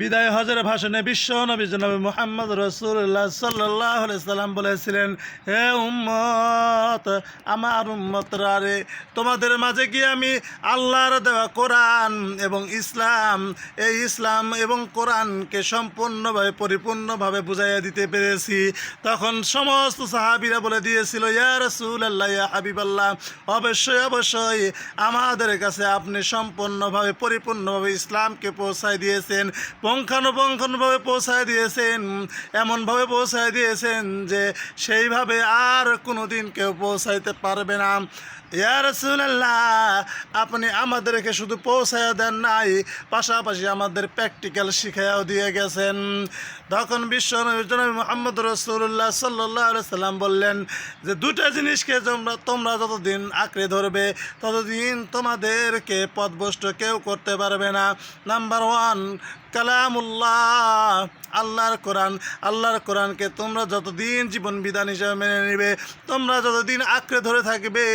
বিদায় হজের ভাষণে বিশ্ব নবী জনাবি মোহাম্মদ রসুল্লাহ সাল্লাহ সাল্লাম বলেছিলেন, হে উম্মত, আমার উম্মতরা রে, তোমাদের মাঝে কি আমি আল্লাহর দেওয়া কোরআন এবং ইসলাম, এই ইসলাম এবং কোরআনকে সম্পূর্ণভাবে পরিপূর্ণভাবে বুঝাইয়া দিতে পেরেছি? তখন সমস্ত সাহাবিরা বলে দিয়েছিল, ইয়া রসুল আল্লাহ ইয়া হাবিব আল্লাহ অবশ্যই অবশ্যই আমাদের কাছে আপনি সম্পূর্ণভাবে পরিপূর্ণভাবে ইসলামকে পৌঁছায় দিয়েছেন। পঙ্খানুপঙ্খানুভাবে পৌঁছায় দিয়েছেন, এমনভাবে পৌঁছায় দিয়েছেন যে সেইভাবে আর কোনো দিন কেউ পৌঁছাইতে পারবে না। ইয়া রাসূলুল্লাহ, আপনি আমাদেরকে শুধু পৌঁছায় দেন নাই, পাশাপাশি আমাদের প্র্যাকটিক্যাল শিখাইয়াও দিয়ে গেছেন। তখন বিশ্ব মোহাম্মদ রসুল্লাহ সাল্লাহ সাল্লাম বললেন যে দুটা জিনিসকে তোমরা তোমরা যতদিন আঁকড়ে ধরবে, ততদিন তোমাদেরকে পথভ্রষ্ট কেউ করতে পারবে না। নাম্বার ওয়ান কালামুল্লাহ। আল্লাহর কোরআন, আল্লাহর কোরআনকে তোমরা যতদিন জীবন বিধান হিসাবে মেনে নেবে, তোমরা যতদিন আঁকড়ে ধরে থাকবে,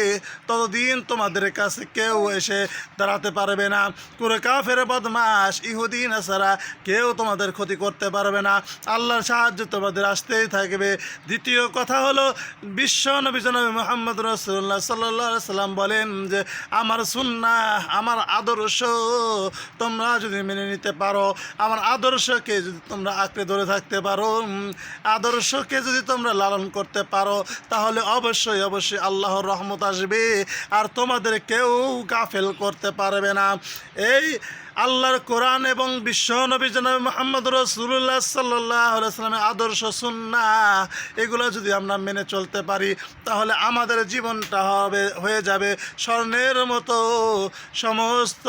ততদিন তোমাদের কাছে কেউ এসে দাঁড়াতে পারবে না। করে কাফের বদমাস ইহুদিন আসারা কেউ তোমাদের ক্ষতি করতে পারবে না। আল্লাহর সাহায্য তোমাদের আসতেই থাকবে। দ্বিতীয় কথা হলো, বিশ্ব নবী জনবী মোহাম্মদ রসুল্লাহ সাল্লাহ সাল্লাম বলেন যে, আমার সুন্না আমার আদর্শ তোমরা যদি মেনে নিতে পারো আমার আদর্শকে যদি তোমরা আঁকড়ে ধরে থাকতে পারো আদর্শকে যদি তোমরা লালন করতে পারো, তাহলে অবশ্যই অবশ্যই আল্লাহর রহমত আসবে। আর তোমাদের কেউ গাফেল করতে পারবে না। এই আল্লাহর কোরআন এবং বিশ্ব নবী জনাব মোহাম্মদ রসুল্লাহ সাল্লাহ সাল্লামের আদর্শ সুন্না এগুলো যদি আমরা মেনে চলতে পারি, তাহলে আমাদের জীবনটা হবে, হয়ে যাবে স্বর্ণের মতো। সমস্ত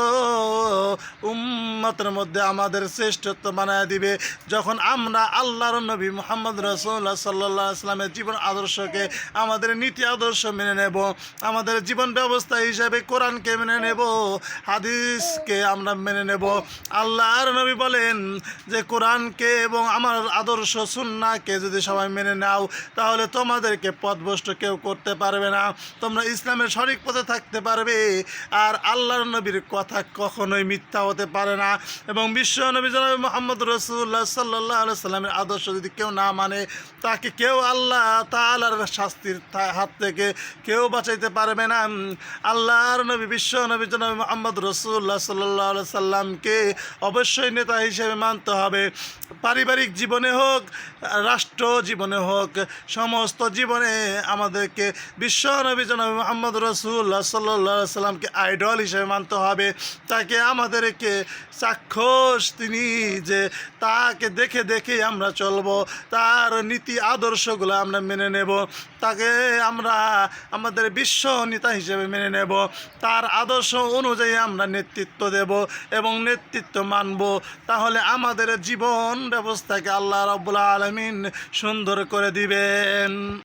উম্মতের মধ্যে আমাদের শ্রেষ্ঠত্ব বানায় দিবে। যখন আমরা আল্লাহর নবী মোহাম্মদ রসুল্লাহ সাল্লাহ জীবন আদর্শকে, আমাদের নীতি আদর্শ মেনে নেব, আমাদের জীবন ব্যবস্থা হিসাবে কোরআনকে মেনে নেব, হাদিসকে আমরা মেনে নেব। আল্লাহর নবী বলেন যে কোরআনকে এবং আমার আদর্শ সুন্নাকে যদি সবাই মেনে নাও, তাহলে তোমাদেরকে পথভ্রষ্ট কেউ করতে পারবে না। তোমরা ইসলামের সঠিক পথে থাকতে পারবে। আর আল্লাহর নবীর কথা কখনোই মিথ্যা হতে পারে না। এবং বিশ্ব নবী জনাব মোহাম্মদ রসুল্লাহ সাল্লাহ সাল্লামের আদর্শ যদি কেউ না মানে তাকে কেউ আল্লাহ তালার শাস্তির হাত থেকে কেউ বাঁচাইতে পারবে না। আল্লাহর নবী, বিশ্ব নবী জনাব মোহাম্মদ রসুল্লাহ সাল্লাহ সাল্লামকে অবশ্যই নেতা হিসেবে মানতে হবে। পারিবারিক জীবনে হোক, রাষ্ট্র জীবনে হোক, সমস্ত জীবনে আমাদেরকে বিশ্ব নবী জনাব মোহাম্মদ রসুল্লাহ সাল্লাহ সাল্লামকে আইডল হিসেবে মানতে হবে। তাকে আমাদেরকে চাক্ষুষ, তিনি যে তাকে দেখে দেখেই আমরা চলবো, তার নীতি আদর্শগুলো আমরা মেনে নেব, তাকে আমরা আমাদের বিশ্ব নেতা হিসেবে মেনে নেব, তার আদর্শ অনুযায়ী আমরা নেতৃত্ব দেব। এবং নেতৃত্ব মানব তাহলে আমাদের জীবন ব্যবস্থাকে আল্লাহ রব্বুল আলমিন সুন্দর করে দিবেন।